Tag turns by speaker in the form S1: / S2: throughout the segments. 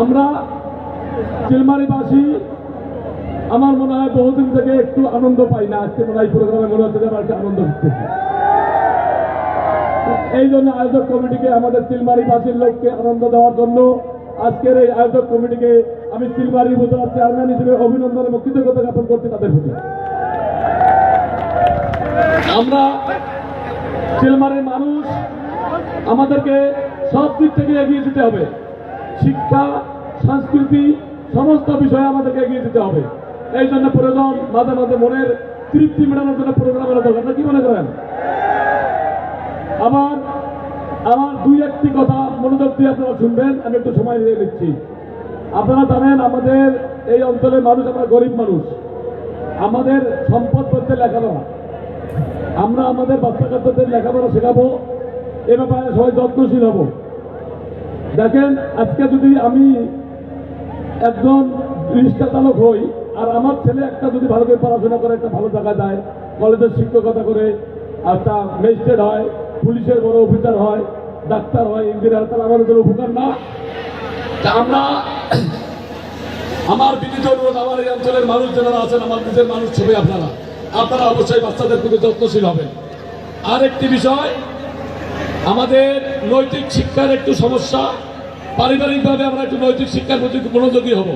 S1: আমরা চিলমারিবাসী আমার মনে হয় বহুদিন থেকে একটু আনন্দ পাই না। আজকে মনে হয় প্রোগ্রামে মনে হচ্ছে আমার আনন্দ হচ্ছে। এই জন্য আয়োজক কমিটিকে, আমাদের চিলমারিবাসীর লোককে আনন্দ দেওয়ার জন্য আজকের এই আয়োজক কমিটিকে আমি চিলমারি উপজেলার চেয়ারম্যান হিসেবে অভিনন্দন এবং কৃতজ্ঞতা জ্ঞাপন করছি তাদের প্রতি। আমরা চিলমারির মানুষ, আমাদেরকে সব দিক থেকে এগিয়ে যেতে হবে। শিক্ষা, সংস্কৃতি, সমস্ত বিষয়ে আমাদেরকে এগিয়ে যেতে হবে। এই জন্য প্রয়োজন মাঝে মাঝে মনের তৃপ্তি মেটানোর জন্য প্রোগ্রামের দরকার। আপনারা কি মনে করেন? আবার আমার দুই একটি কথা মনোযোগ দিয়ে আপনারা শুনবেন, আমি একটু সময় নিয়ে দিচ্ছি। আপনারা জানেন, আমাদের এই অঞ্চলের মানুষ আমরা গরিব মানুষ। আমাদের সম্পদ বলতে লেখাপড়া। আমরা আমাদের বাচ্চা কাচ্চাদের লেখাপড়া শেখাবো, এ ব্যাপারে সবাই যত্নশীল হব। দেখেন, আজকে যদি আমি একজন রিক্সা চালক হই, আর আমার ছেলে একটা যদি ভালো করে পড়াশোনা করে, একটা ভালো জায়গা যায়, কলেজের শিক্ষকতা করে, একটা ম্যাজিস্ট্রেট হয়, পুলিশের বড় অফিসার হয়, ডাক্তার হয়, ইঞ্জিনিয়ার, তাহলে আমাদের জন্য উপকার না? তা আমরা আমার বিনীত অনুরোধ, আমার এই অঞ্চলের মানুষ যারা আছেন, আমার নিজের মানুষ ছবি আপনারা। আপনারা অবশ্যই বাচ্চাদের প্রতি যত্নশীল হবেন। আর একটি বিষয় আমাদের নৈতিক শিক্ষার একটু সমস্যা। পারিবারিকভাবে আমরা একটু নৈতিক শিক্ষার প্রতি মনোযোগী হব।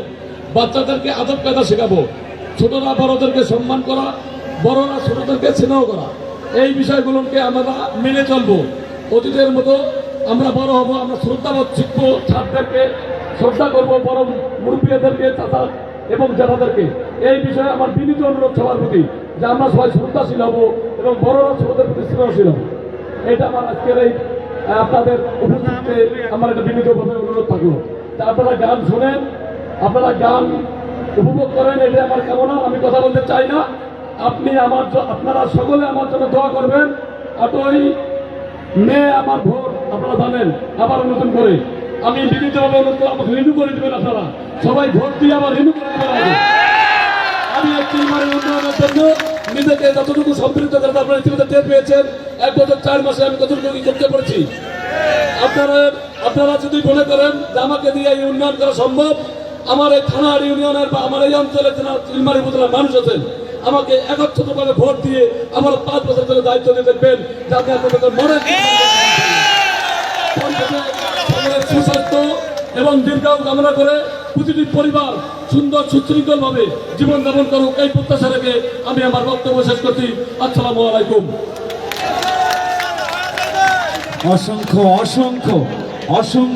S1: বাচ্চাদেরকে আদব কায়দা শেখাবো। ছোটরা বড়দেরকে সম্মান করা, বড়রা ছোটদেরকে স্নেহ করা। এই বিষয়গুলোকে আমরা মেনে চলবো। অতীতের মতো আমরা বড় হব, আমরা শ্রদ্ধাবোধ শিখব, ছাত্রদেরকে শ্রদ্ধা করব, বড় মুরব্বীদেরকে, চাচা এবং জেঠাদেরকে এই বিষয়ে আমার বিনীত অনুরোধ সবার প্রতি যে আমরা সবাই শ্রদ্ধাশীল হব এবং বড়রা ছোটদের প্রতি স্নেহশীল হব। এটা আমার আজকের এই আপনাদের উপস্থিতিতে আমার একটা বিনীতভাবে অনুরোধ থাকল। আপনারা গান শোনেন, আপনারা গান উপভোগ করেন এটা আমার কামনা, আমি কথা বলতে চাই না। আপনি আমার আপনারা সকলে আমার জন্য দোয়া করবেন। আটই মে আমার ভোট আপনারা জানেন, আবার নতুন করে। আমি বিনীতভাবে অনুরোধ আমাকে রিনিউ করে দেবেন আপনারা। সবাই ভোট দিয়ে আবার রিনিউ করে দেবেন। আমি একটি উন্নয়নের জন্য নিজেকে যতটুকু সম্পৃক্ত করে আপনারা ইতিমধ্যে টের পেয়েছেন। এক বছর, চার মাসে আমি কতটুকু করতে পেরেছি আপনারা আপনারা যদি মনে করেন যে আমাকে দিয়ে এই উন্নয়ন করা সম্ভব, আমার এই থানার ইউনিয়নের বা আমার এই অঞ্চলের যারা ইলমারি উপজেলার মানুষ আছেন, আমাকে একত্রিতভাবে ভোট দিয়ে আমার পাঁচ বছর ধরে দায়িত্ব দিয়ে দেখবেন যাতে আপনাদের মনে সুস্বাস্থ্য এবং দীর্ঘায়ু কামনা করে প্রতিটি পরিবার সুন্দর সুশৃঙ্খল ভাবে জীবনযাপন করুক, এই প্রত্যাশা রেখে আমি আমার বক্তব্য শেষ করছি। আসসালামু আলাইকুম।
S2: অসংখ্য অসংখ্য অসংখ্য।